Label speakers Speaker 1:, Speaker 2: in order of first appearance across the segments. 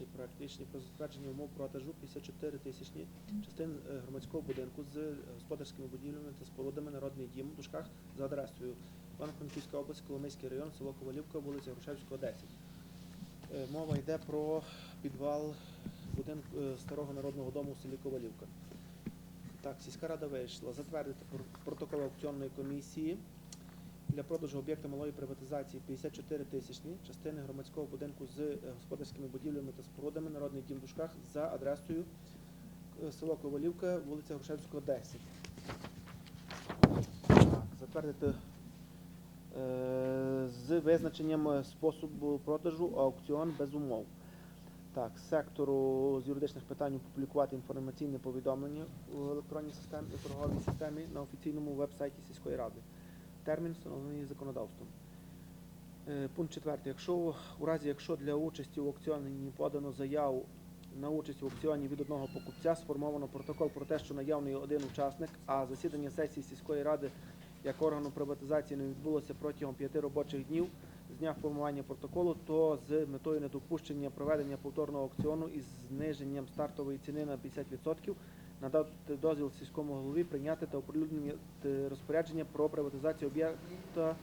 Speaker 1: Перший проект про затвердження умов продажу 54 тисячні частин е, громадського будинку з е, господарськими будівлями та спорудами Народний дім в дужках за адресою Івано-Франківська область, Коломийський район, село Ковалівка, вулиця Грушевського, 10. Е, Мова йде про підвал будинку старого народного дому в селі Ковалівка. Так, сільська рада вийшла затвердити протокол аукціонної комісії для продажу об'єкта малої приватизації 54 тисячні частини громадського будинку з е, господарськими будівлями та спорудами Народний дім в Душках за адресою е, село Ковалівка, вулиця Грушевського, 10. Затвердити е, з визначенням способу продажу аукціон без умов. Так, сектору з юридичних питань опублікувати інформаційне повідомлення у електронній системі торговій системі на офіційному веб-сайті сільської ради. Термін встановлений законодавством. Е, Пункт 4. Якщо у разі, якщо для участі в аукціоні подано заяву на участь в аукціоні від одного покупця, сформовано протокол про те, що наявний один учасник, а засідання сесії сільської ради як органу приватизації не відбулося протягом п'яти робочих днів з дня формування протоколу, то з метою недопущення проведення повторного аукціону із зниженням стартової ціни на 50% надати дозвіл сільському голові прийняти та оприлюднити розпорядження про приватизацію об'єкта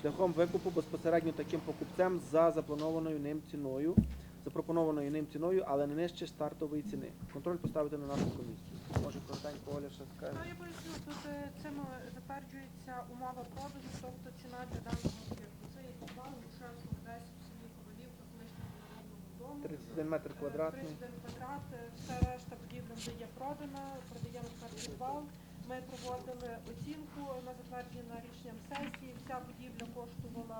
Speaker 1: шляхом викупу безпосередньо таким покупцем за запланованою ним ціною, запропонованою ним ціною, але не нижче стартової ціни. Контроль поставити на нашу комісію. Може, коротенько Оля ще скаже.
Speaker 2: Ну, я поясню, тут е, цим е, затверджується умова продажу, тобто ціна для даного об'єкту. Це є підвал Грушевського 10 в селі Ковалівка, колишнього народного дому.
Speaker 1: 31 метр
Speaker 2: Е,
Speaker 1: квадратний.
Speaker 2: 31 квадрат, е, вся решта продана, продаємо тепер підвал. Ми проводили оцінку на затвердження рішенням сесії. Вся будівля коштувала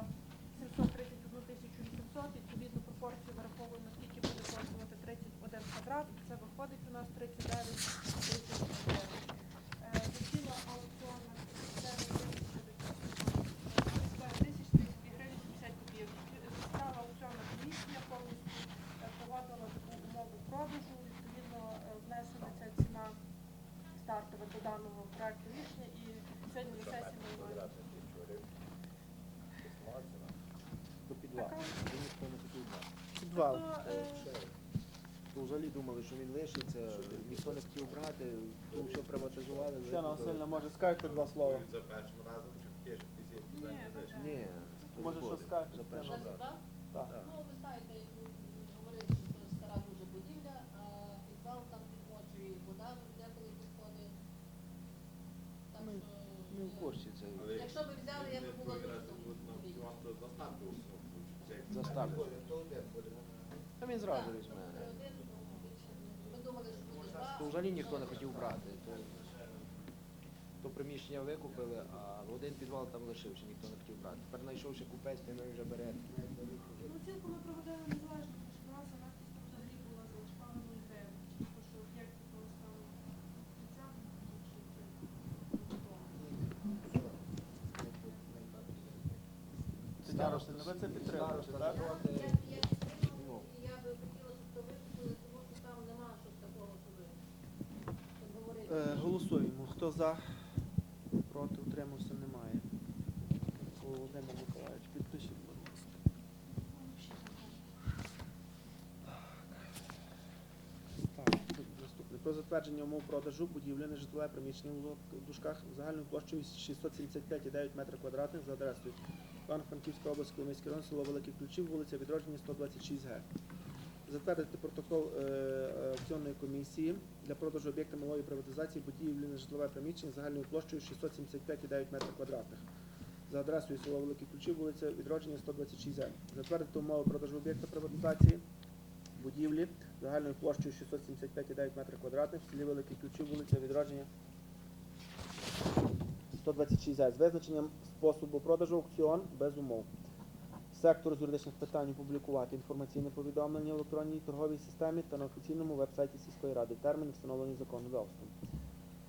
Speaker 2: 731 тисячу 800, відповідно пропорцію враховуємо, скільки буде коштувати 31 квадрат, це виходить у нас 39 тисяч гривень. Е, Засіла аукціон на 39 тисяч 32 гривень 70 копійок. Засідала аукціонна комісія, повністю е, проводила таку умову продажу, відповідно е, внесена ця ціна стартова до даного проекту рішення і сьогодні на сесії ми маємо.
Speaker 1: До підвалу.
Speaker 2: Така.
Speaker 3: Він ніхто не хотів брати.
Speaker 1: Підвал.
Speaker 2: Тобто,
Speaker 3: То взагалі думали, що він лишиться, ніхто не хотів брати, то все приватизували.
Speaker 1: Тетяна
Speaker 3: викупили.
Speaker 1: Васильівна, може скажете два слова?
Speaker 4: За першим разом чи таке, що після
Speaker 2: Ні, ну,
Speaker 1: Може, що скажете,
Speaker 3: За першим разом.
Speaker 1: Так.
Speaker 5: Ну, ви знаєте, говорили, що це стара дуже будівля, а підвал там підмочує вода, деколи підходить. Так
Speaker 3: Ми-
Speaker 5: що,
Speaker 3: Ми в
Speaker 5: е,
Speaker 3: курсі це
Speaker 4: Але
Speaker 5: Якщо б взяли, я б
Speaker 4: не
Speaker 5: була
Speaker 4: той раз,
Speaker 5: дуже
Speaker 4: от на аукціон, то за старту усунув.
Speaker 3: Заставку. Та він зразу візьме. То взагалі ніхто не хотів брати. То, то приміщення викупили, а один підвал там лишився, ніхто не хотів брати. Тепер знайшовся купець, він вже бере.
Speaker 2: Ну, цілком ми проводили незалежно, тому що база вартість там взагалі була залишпана 0 гривень. Тому що об'єкт того стану кінця,
Speaker 1: Тетяна Васильівна, ви це підтримуєте, так?
Speaker 5: Я, я, я підтримую, і я би хотіла, щоб то викупили, тому що там нема щось такого, щоб, щоб говорити.
Speaker 1: Е, Голосуємо. Хто за? Проти утримався немає. Володимир Миколаївич, підпишіть, будь ласка. Так, тут наступне. Про затвердження умов продажу будівлі нежитлове приміщення в дужках загальною площею 675,9 метрів квадратних за адресою Івано-Франківська область, Коломийський район, село Великі Ключів, вулиця Відродження, 126 г. Затвердити протокол е, е, аукціонної комісії для продажу об'єкта малої приватизації будівлі нежитлове приміщення загальною площею 675,9 метрів квадратних за адресою село Великі Ключі, вулиця Відродження, 126 г. Затвердити умови продажу об'єкта приватизації будівлі загальною площею 675,9 метрів квадратних в селі Великі Ключі, вулиця Відродження, 126 г. З визначенням способу продажу аукціон без умов. Сектор з юридичних питань опублікувати інформаційне повідомлення в електронній торговій системі та на офіційному веб-сайті сільської ради. Термін встановлений законодавством.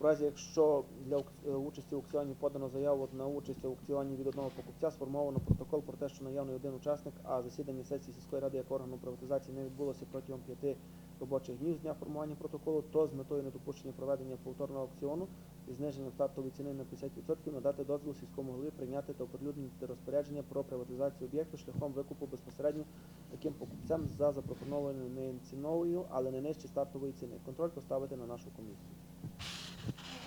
Speaker 1: В разі, якщо для е, участі в аукціоні подано заяву на участь в аукціоні від одного покупця, сформовано протокол про те, що наявний один учасник, а засідання сесії сільської ради як органу приватизації не відбулося протягом п'яти робочих днів з дня формування протоколу, то з метою недопущення проведення повторного аукціону і зниження стартової ціни на 50% надати дозвіл сільському голові прийняти та оприлюднити розпорядження про приватизацію об'єкту шляхом викупу безпосередньо таким покупцем за запропонованою ціною, але не нижче стартової ціни. Контроль поставити на нашу комісію.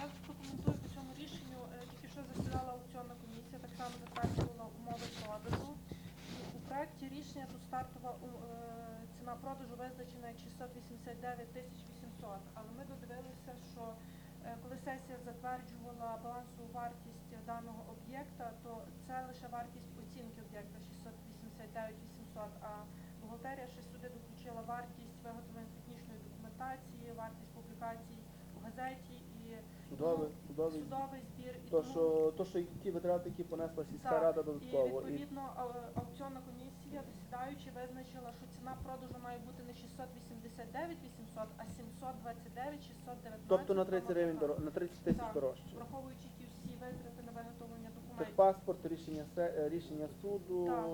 Speaker 2: Я прокоментую по цьому рішенню. Е, Тільки що засідала аукціонна комісія, так само затверджувала умови продажу. І у проєкті рішення тут стартова у- е, ціна продажу визначена як 689 тисяч 800. Але ми додивилися, що е, коли сесія затверджувала балансову вартість даного об'єкта, то це лише вартість оцінки об'єкта 689 800, а бухгалтерія ще сюди доключила вартість виготовлення технічної документації, вартість публікацій у газеті і
Speaker 1: Судовий, судовий.
Speaker 2: судовий збір. І
Speaker 1: То,
Speaker 2: тому-
Speaker 1: що, то, що ті витрати, які понесла сільська
Speaker 2: Так,
Speaker 1: рада додатково. І
Speaker 2: відповідно ау- аукціонна комісія, засідаючи, визначила, що ціна продажу має бути не 689 800, а 729 619.
Speaker 1: Тобто на 30 гривень доро- на 30 тисяч
Speaker 2: Так.
Speaker 1: дорожче.
Speaker 2: Враховуючи ті всі витрати на виготовлення документів.
Speaker 1: Техпаспорт, рішення се- е, рішення суду,
Speaker 2: Так, так,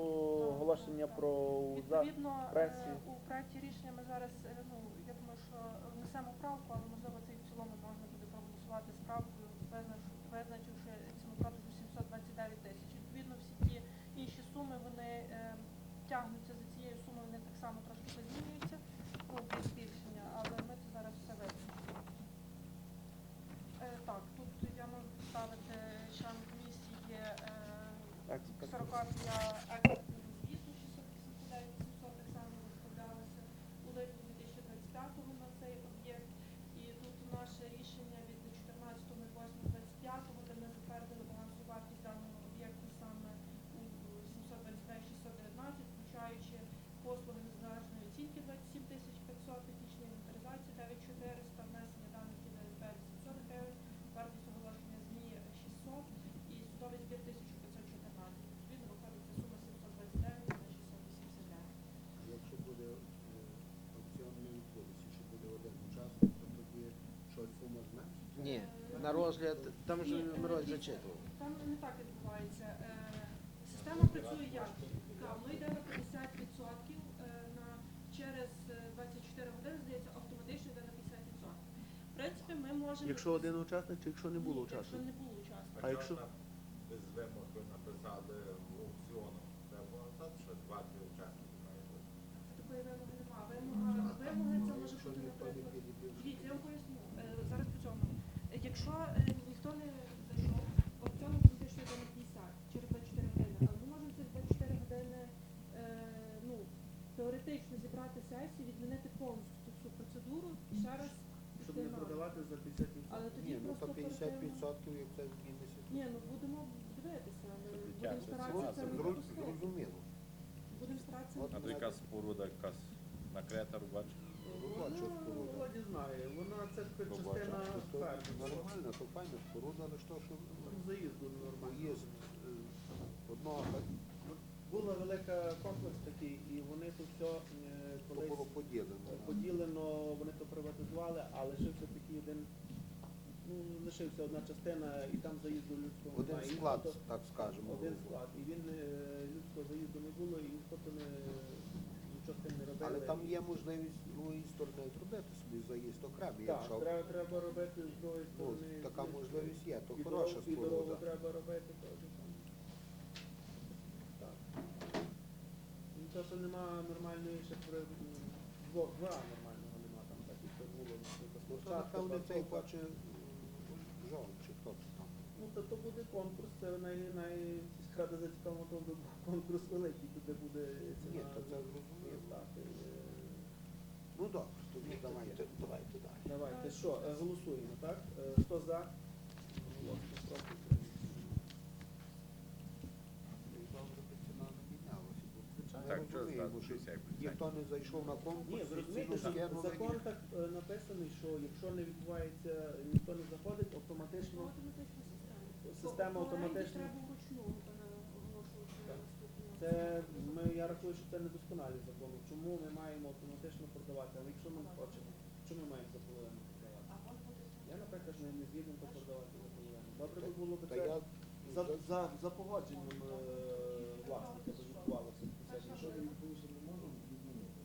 Speaker 1: оголошення
Speaker 2: так.
Speaker 1: про
Speaker 2: Відповідно,
Speaker 1: пресі.
Speaker 2: е, у проєкті рішення ми зараз, е, ну, я думаю, що внесемо правку, але можливо це і в цілому можна буде проголосувати з правкою, визнач- визначивши ціну продажу 729 тисяч. Відповідно, всі ті інші суми, вони е, тягнуться за цією сумою, вони так само трошки змінюються, ну, без збільшення, але ми це зараз все визначимо. Е, так, тут я можу поставити член комісії є е,
Speaker 1: Експерт.
Speaker 2: Ксерокопія експертного звіту 689 700 так само виставлялася у липні 2025 на цей об'єкт. І тут наше рішення від 14.08.25, де ми затвердили балансу вартість даного об'єкту саме у 729 619, включаючи послуги незалежної оцінки 27 500, технічна інвентаризація 9400, внесення даних і ДНП 800 гривень, вартість оголошення ЗМІ 600 і судовий збір 1514. Відповідно, виходить ця сума 729 на 689.
Speaker 6: Якщо буде е, аукціон не відбудеться, що буде один учасник, то тоді що сума зменшиться?
Speaker 3: Ні, на розгляд, там же ми
Speaker 2: е, дивіться,
Speaker 3: зачитували.
Speaker 2: Там не так відбувається. Е, Система працює як? Так, Воно йде на 50% е, на через е, 24 години, здається, автоматично йде на 50%. В принципі, ми можемо...
Speaker 1: Якщо один учасник, чи якщо не було
Speaker 2: Ні, Якщо не було учасників.
Speaker 1: А якщо-
Speaker 4: без вимог ви написали в аукціону, треба що два-три учасники має бути.
Speaker 2: Такої вимоги немає. Вимога, вимоги це може
Speaker 6: Якщо
Speaker 2: бути,
Speaker 6: ніхто не
Speaker 2: наприклад...
Speaker 6: підійде,
Speaker 2: Дивіться, я вам поясню. Е, Зараз по цьому. Е, Якщо е, ніхто не зайшов, аукціон фактично йде на 50 через 24 години, але ми можемо через 24 години е, ну, теоретично зібрати сесію, відмінити повністю ту всю процедуру і ще раз
Speaker 1: Щоб продавати за 50%.
Speaker 2: Але тоді
Speaker 6: Ні, ну
Speaker 2: просто
Speaker 6: то 50%
Speaker 2: оперативно-
Speaker 6: як це зміниться.
Speaker 2: Ні, ну будемо дивитися, ми будемо старатися це не допустити.
Speaker 6: Зрозуміло.
Speaker 2: Будемо старатися
Speaker 4: А то якась споруда, якась накрета, рубач.
Speaker 6: Робоча
Speaker 1: Ну,
Speaker 6: споруда.
Speaker 1: Володі знає, вона це
Speaker 4: Робоча.
Speaker 1: частина
Speaker 6: То
Speaker 1: ферми.
Speaker 6: Нормально, то файно споруда, але що, що
Speaker 1: заїзду нормально.
Speaker 6: є одного
Speaker 1: Була велика комплекс такий, і вони то все е,
Speaker 6: то
Speaker 1: колись
Speaker 6: було поділено.
Speaker 1: е, поділено, вони приватизували, а лишився такий один, ну, лишився одна частина, і там заїзду людського
Speaker 6: Один
Speaker 1: немає. І
Speaker 6: склад,
Speaker 1: ніхто
Speaker 6: так скажемо.
Speaker 1: Один склад. І він е, людського заїзду не було, і ніхто то не нічого з тим не робили.
Speaker 6: Але там є можливість з другої сторони зробити собі заїзд окремий,
Speaker 1: Так,
Speaker 6: якщо
Speaker 1: треба, треба робити з другої
Speaker 6: ну,
Speaker 1: сторони.
Speaker 6: така можливість є, то
Speaker 1: і
Speaker 6: хороша
Speaker 1: дорогу, і дорогу
Speaker 6: споруда.
Speaker 1: треба робити теж там. Так. Ну, то, що нема нормальної ще при м, дво- двора нормального нема там так, як це було, наприклад,
Speaker 6: Ну, то
Speaker 1: площадка,
Speaker 6: напевне
Speaker 1: парковка.
Speaker 6: хоче жон, чи хто це там.
Speaker 1: Ну, то, то буде конкурс, це най, най сільськрада зацікавлена, то буде конкурс великий, туди буде ціна.
Speaker 6: Ні, то це зрозуміло.
Speaker 1: стати. Е,
Speaker 6: Ну добре, тоді давайте, давайте далі.
Speaker 1: Давайте, що, е, голосуємо, так? Е, Хто за? Голосно, проти.
Speaker 6: І добре би ціна не мінялася. бо ми
Speaker 4: Так, що
Speaker 6: розуміємо,
Speaker 4: здати
Speaker 6: що
Speaker 4: 50%?
Speaker 6: Ніхто не зайшов на конкурс,
Speaker 1: Ні, ви розумієте, що закон так е, написаний, що якщо не відбувається, ніхто не заходить, автоматично
Speaker 2: система.
Speaker 1: автоматично. Це ми, я рахую, що це недосконалість закону. Чому ми маємо автоматично продавати? Але якщо ми не хочемо, що ми маємо за половину продавати? Я, наприклад, не, не згідно то продавати за половину. Добре би було б
Speaker 6: Та
Speaker 1: це
Speaker 6: я
Speaker 1: за, за, за погодженням е, власника би відбувалося. Якщо не можемо відмінити.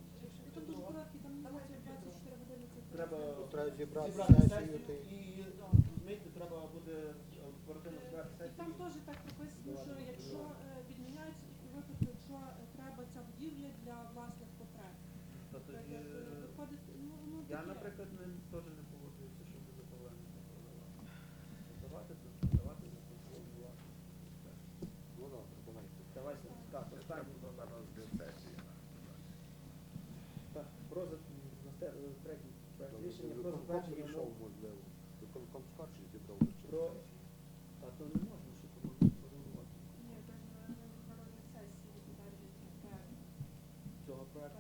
Speaker 2: Тут дуже короткі, там 24 години це
Speaker 1: Треба
Speaker 6: треба зібрати
Speaker 1: зібрати
Speaker 6: сесію
Speaker 1: сесію і розумієте, треба буде оперативно збирати
Speaker 2: І там теж так прописано, що якщо е, відміняється тільки випадку, якщо е, треба ця будівля для власних потреб.
Speaker 1: То тоді,
Speaker 2: Так,
Speaker 1: е,
Speaker 2: е, Виходить, ну, ну
Speaker 1: Я,
Speaker 2: таке.
Speaker 1: наприклад, не, теж не погоджуюся, щоб за повернення продавати. Давати це, давати за контролювати.
Speaker 6: Ну добре, давайте.
Speaker 1: Давайте, так, останній. Так, про за- насте- третій проект рішення про
Speaker 6: Виконком
Speaker 1: затвердження умов
Speaker 6: можливо. Виконком скорше зібрав вже.
Speaker 1: про... А то не можна, що повернувати
Speaker 2: Ні, так на на міжнародній сесії проект.
Speaker 1: цього проекту.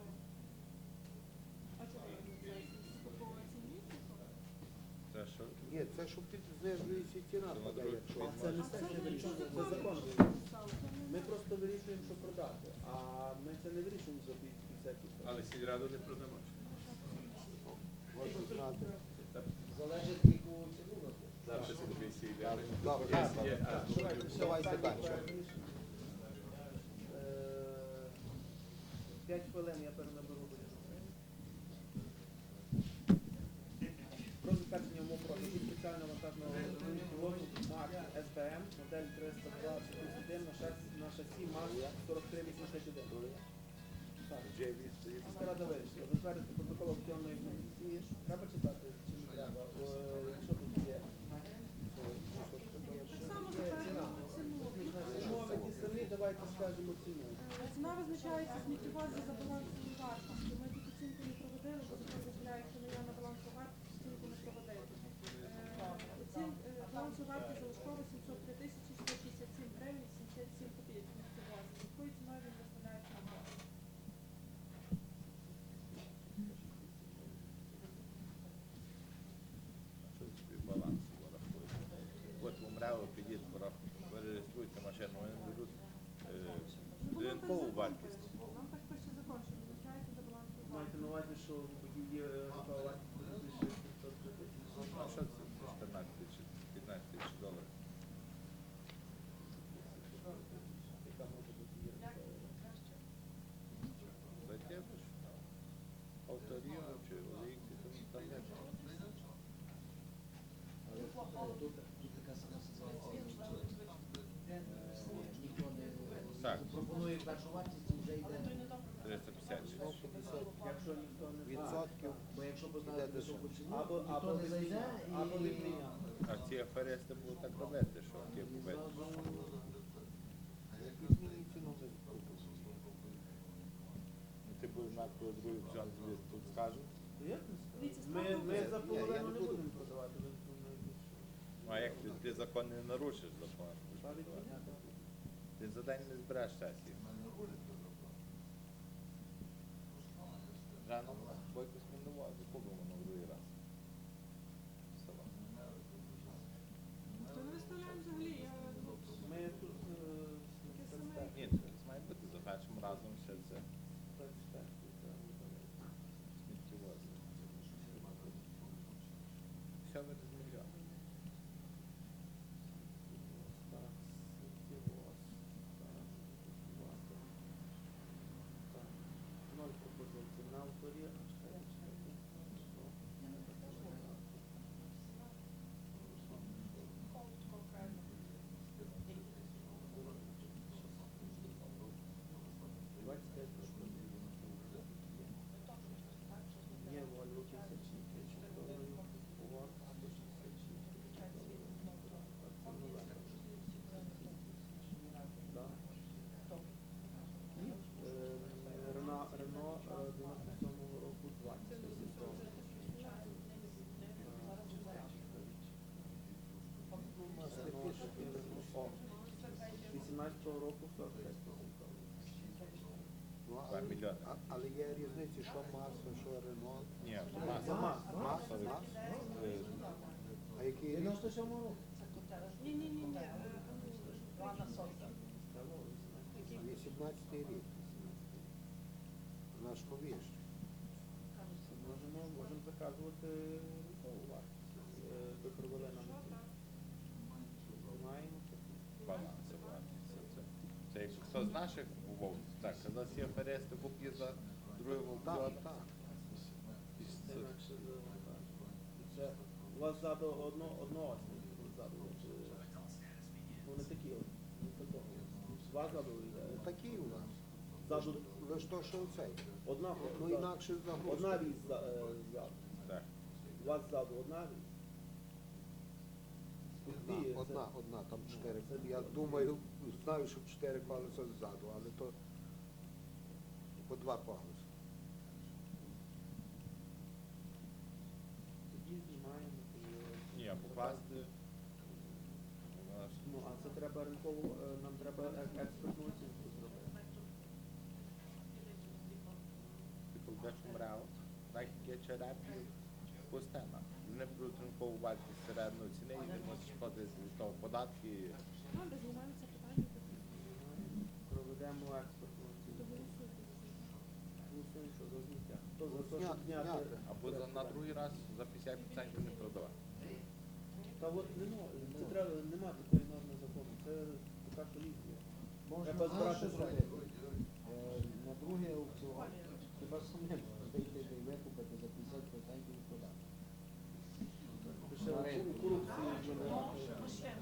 Speaker 2: А чого на?
Speaker 4: Це що?
Speaker 6: Ні, це що під знижується ціна,
Speaker 4: Це на другий
Speaker 6: якщо.
Speaker 1: А це не сесія
Speaker 2: це
Speaker 1: вирішує, це закон. Ми просто вирішуємо, що продати, а ми це не вирішуємо за 50
Speaker 4: Але сільраду не продамо.
Speaker 3: Залежить яку ціну
Speaker 1: Завжди П'ять хвилин я перенаберу. Про затвердження умов проведення спеціального МАК СБМ, модель 321 на шасі МАК 40 рада вирішила протокол аукціонної. Треба читати чи не треба? О, Що тут є?
Speaker 2: Е, Ціна визначається сміттєвозі за балансовою вартістю. Ми тут оцінку не проводили, бо закон дозволяє, якщо не є на балансову вартість, оцінку не проводити. Е, Оцін, е, балансова вартість залишкова 703 тисячі 167 гривень 77 копійок сміттєвозі. За якою ціною він виставляється на борг?
Speaker 4: Що собі баланс порахує? От в Мрево підіть, порахуйте, перереєструйте машину, вони беруть е,
Speaker 2: Ну, нам так
Speaker 4: ринкову
Speaker 2: закон
Speaker 4: вартість.
Speaker 2: пише. Нам так пише закон, що визначається за балансовою
Speaker 1: Маєте
Speaker 2: вартістю.
Speaker 1: на увазі, що є готова вартість 3730
Speaker 4: Ну, що це 14 чи 15 тисяч доларів?
Speaker 1: яка може бути є
Speaker 4: Затягнеш? Авторія чи олійки, там, там є.
Speaker 3: Тут, тут така сама ситуація. Е, Ніхто не Пропонує першу вартість вже йде.
Speaker 4: 350.
Speaker 1: Якщо ніхто не
Speaker 6: Відсотків.
Speaker 3: Бо якщо
Speaker 6: Іде
Speaker 3: високу ціну,
Speaker 1: Або, або
Speaker 3: не зайде
Speaker 1: відміняти,
Speaker 3: і...
Speaker 1: або.
Speaker 4: А ці аферисти будуть так робити, що ті купити. Ну, Ти будеш знати, коли другий аукціон тут скажуть.
Speaker 1: Не? Ми, ми
Speaker 2: буде-
Speaker 1: за половину
Speaker 6: не
Speaker 1: не будемо продавати.
Speaker 4: Ну, а як ти, ти закон не нарушиш закон?
Speaker 1: Та відміняти.
Speaker 4: Ти за день не збереш сесії. Рано бойко смінували, купимо на другий раз. Села.
Speaker 2: То не виставляємо взагалі. Я
Speaker 1: Ми тут е,
Speaker 4: Ні, це має бути за першим разом це
Speaker 1: так, так.
Speaker 4: Все ви
Speaker 1: пропозицій. 18 року 45
Speaker 6: Але є різниці, що Маса, що Рено.
Speaker 4: Ні, Маса. Маса,
Speaker 6: Маса.
Speaker 4: Е,
Speaker 6: А який рік?
Speaker 3: 97 року.
Speaker 2: Ні-ні-ні, Івана Сорта.
Speaker 6: 18-й рік. Наш новіш.
Speaker 1: Можемо, можемо заказувати Ви провели нам
Speaker 4: наших умов, так, казав всі аферисти купні за другим аукціоном.
Speaker 6: Так, так.
Speaker 1: Це. Це у вас ззаду одно, одного не такі от. Не такого. Два ззаду йде.
Speaker 6: Такі у нас.
Speaker 1: Ззаду
Speaker 6: Лише то, що цей.
Speaker 1: одна,
Speaker 6: Ну
Speaker 1: ззаду.
Speaker 6: інакше загрузка.
Speaker 1: одна вісь за- е, ззаду.
Speaker 4: Так.
Speaker 1: У вас ззаду одна. Дві,
Speaker 6: Одна,
Speaker 1: це-
Speaker 6: одна, одна, там чотири. Я думаю, знаю, що чотири колеса ззаду, але то по два колеса.
Speaker 1: Тоді знімаємо. і-
Speaker 4: Ні, а покласти. у
Speaker 1: Ну, а це треба ринкову, е, нам треба ек- експертну оцінку зробити.
Speaker 4: Підкладеш умрав, так як є черепі, пустена. Не беруть ринкову вартість середньої ціни і не можеш платити від того податки.
Speaker 2: Ну, де знімаємо це питання, то
Speaker 1: Експертну оцінку. Голосуємо, що за зняття. Хто за те, щоб зняти?
Speaker 6: зняти.
Speaker 4: Або за, на другий раз за 50% не продавати.
Speaker 1: Та от нема, це треба, нема такої норми закону. Це така колізія. Треба збирати зробити.
Speaker 7: Е, На другий аукціон треба самим вийти і викупити за 50% і продати.
Speaker 1: Ще кору- корупцію винувати.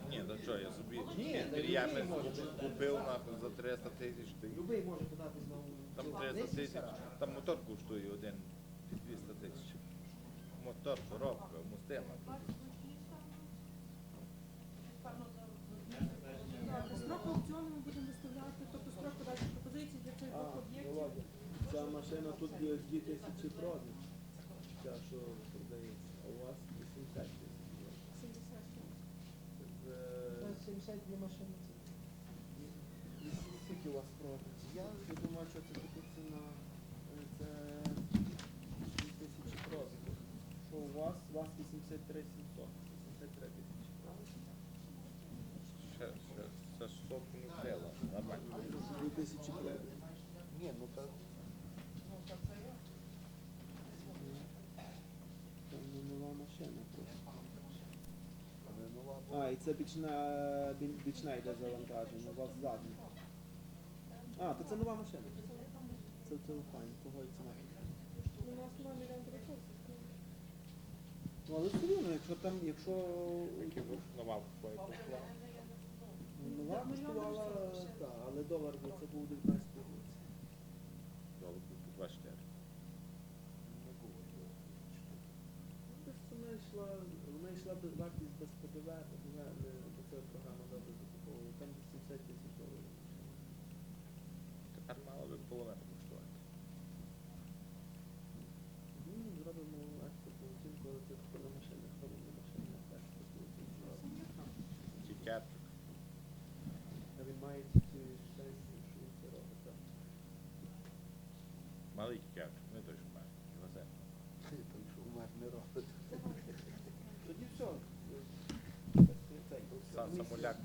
Speaker 4: Ні, до чого, я собі
Speaker 1: Ні,
Speaker 4: інтер'єрний
Speaker 1: та любий може.
Speaker 4: купив нахуй за 300 тисяч. ти-
Speaker 1: Любий може подати знову.
Speaker 4: Там 300 тисяч, там мотор коштує один 200 тисяч. Мотор, коробка, мустина.
Speaker 2: Так, Строк аукціону ми будемо виставляти, тобто строк подачі пропозицій для цих двох об'єктів.
Speaker 1: Ця машина тут є 2 тисячі продаж. Ця, що продається. А у вас 80 тисяч.
Speaker 2: 77.
Speaker 1: Це-
Speaker 7: 72 машини
Speaker 1: вас продаж? Я думаю, що це така ціна. е, Це 2 тисячі. Що у вас? У вас 83 700. 83 тисячі.
Speaker 4: Ще, ще, це ж сотку не взяла. Нормально.
Speaker 1: 2 тисячі продаж.
Speaker 6: Ні, ну так.
Speaker 1: Це не нова машина просто. А, і це бічна, бічна йде завантаження, у вас задня. А, то це нова машина. Це телефон, кого і ціна.
Speaker 2: Ну, У нас немає мільйон.
Speaker 1: Ну, але все одно, якщо там, якщо
Speaker 4: Які ви нова купує
Speaker 1: нова коштувала, так, але долар бо це був 19 році.
Speaker 4: Долар був по 24.
Speaker 6: не було.
Speaker 1: Десь вона йшла, вона йшла без вартість без ПДВ, ПДВ, не, бо це програма добре закуповувала, там 70 тисяч доларів.
Speaker 4: Тепер мало би половину коштувати.
Speaker 1: Ну, зробимо експертну оцінку, але це хто на машини, хто не на машини, експертну оцінку.
Speaker 4: Тікетчик.
Speaker 1: А він має ці сесії, що він це робить, так.
Speaker 4: Малий тікетчик, не той, що має.
Speaker 1: Тоді все.
Speaker 4: Сам самоляк